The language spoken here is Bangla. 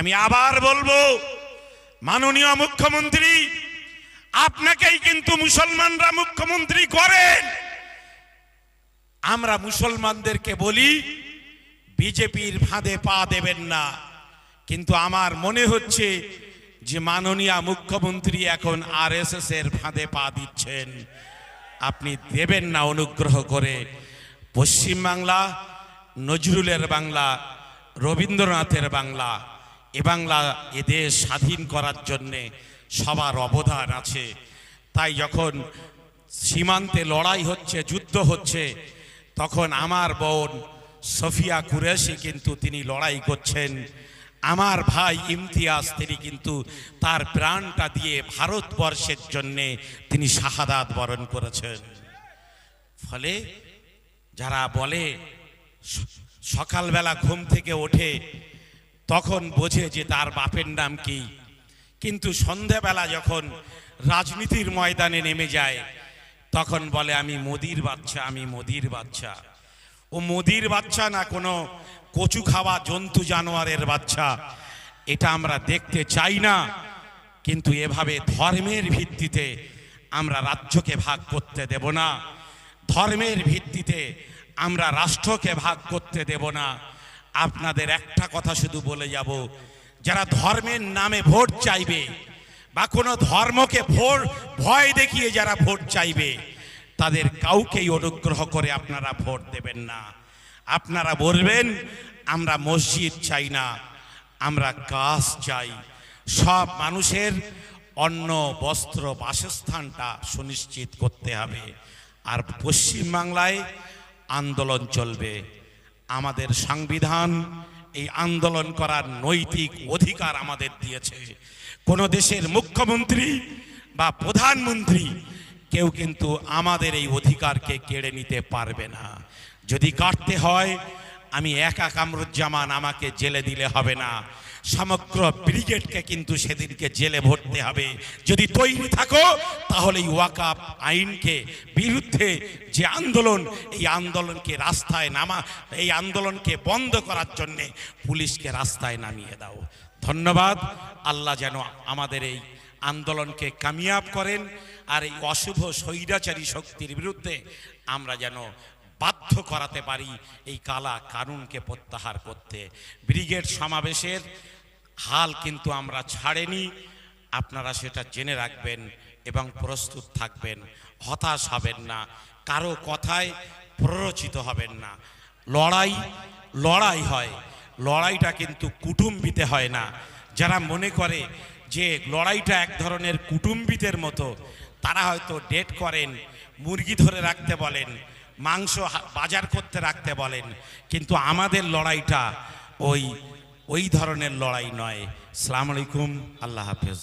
আমি আবার বলব, মাননীয় মুখ্যমন্ত্রী, আপনাকেই কিন্তু মুসলমানরা মুখ্যমন্ত্রী করেন। আমরা মুসলমানদেরকে বলি, বিজেপির ফাঁদে পা দেবেন না। কিন্তু আমার মনে হচ্ছে যে মাননীয় মুখ্যমন্ত্রী এখন আর এর ফাঁদে পা দিচ্ছেন। আপনি দেবেন না অনুগ্রহ করে। পশ্চিমবাংলা, নজরুলের বাংলা, রবীন্দ্রনাথের বাংলা এ বাংলা এদেশ স্বাধীন করার জন্যে সবার অবদান আছে। তাই যখন সীমান্তে লড়াই হচ্ছে, যুদ্ধ হচ্ছে, তখন আমার বোন সফিয়া কুরেশি কিন্তু তিনি লড়াই করছেন। আমার ভাই ইমতিয়াজ তিনি কিন্তু তার প্রাণটা দিয়ে ভারতবর্ষের জন্যে তিনি শাহাদাত বরণ করেছেন। ফলে যারা বলে সকালবেলা ঘুম থেকে ওঠে তখন বোঝে যে তার বাপের নাম কি। কিন্তু সন্ধেবেলা যখন রাজনীতির ময়দানে নেমে যায়, তখন বলে, আমি মোদির বাচ্চা, আমি মোদির বাচ্চা। ও মোদির বাচ্চা না কোনো কচু খাওয়া জন্তু জানোয়ারের বাচ্চা। এটা আমরা দেখতে চাই না, কিন্তু এভাবে ধর্মের ভিত্তিতে আমরা রাজ্যকে ভাগ করতে দেব না। ধর্মের ভিত্তিতে আমরা রাষ্ট্রকে ভাগ করতে দেব না। আপনাদের একটা কথা শুধু বলে যাব। যারা ধর্মের নামে ভোট চাইবে বা কোনো ধর্মকে ভোট ভয় দেখিয়ে যারা ভোট চাইবে, তাদের কাউকেই অনুগ্রহ করে আপনারা ভোট দেবেন না। আপনারা বলবেন, আমরা মসজিদ চাই না, আমরা কাজ চাই। সব মানুষের অন্ন, বস্ত্র, বাসস্থানটা সুনিশ্চিত করতে হবে। আর পশ্চিমবাংলায় আন্দোলন চলবে। আমাদের সংবিধান, এই আন্দোলন করার নৈতিক অধিকার আমাদের দিয়েছে। কোনো দেশের মুখ্যমন্ত্রী বা প্রধানমন্ত্রী কেউ কিন্তু আমাদের এই অধিকারকে কেড়ে নিতে পারবে না। যদি কাটতে হয়, আমি একা কামরুজ্জামান আমাকে জেলে দিলে হবে না। সমগ্র ব্রিগেডকে কিন্তু সেদিনকে জেলে ভরতে হবে। যদি তৈরি থাকো, তাহলে এই ওয়াকাপ আইনকে বিরুদ্ধে যে আন্দোলন, এই আন্দোলনকে রাস্তায় নামা, এই আন্দোলনকে বন্ধ করার জন্যে পুলিশকে রাস্তায় নামিয়ে দাও। ধন্যবাদ। আল্লাহ যেন আমাদের এই আন্দোলনকে কামিয়াব করেন। আর এই অশুভ স্বৈরাচারী শক্তির বিরুদ্ধে আমরা যেন বাধ্য করাতে পারি এই কালা কানুনকে প্রত্যাহার করতে। ব্রিগেড সমাবেশের হাল কিন্তু আমরা ছাড়েনি। আপনারা সেটা জেনে রাখবেন এবং প্রস্তুত থাকবেন। হতাশ হবেন না। কারও কথায় প্ররোচিত হবেন না। লড়াই লড়াই হয়। লড়াইটা কিন্তু কুটুম্বিতে হয় না। যারা মনে করে যে লড়াইটা এক ধরনের কুটুম্বিতের মতো, তারা হয়তো ডেট করেন, মুরগি ধরে রাখতে বলেন মাংস বাজার করতে রাখতে বলেন। কিন্তু আমাদের লড়াইটা ওই ওই ধরনের লড়াই নয়। সালাম আলাইকুম, আল্লাহ হাফেজ।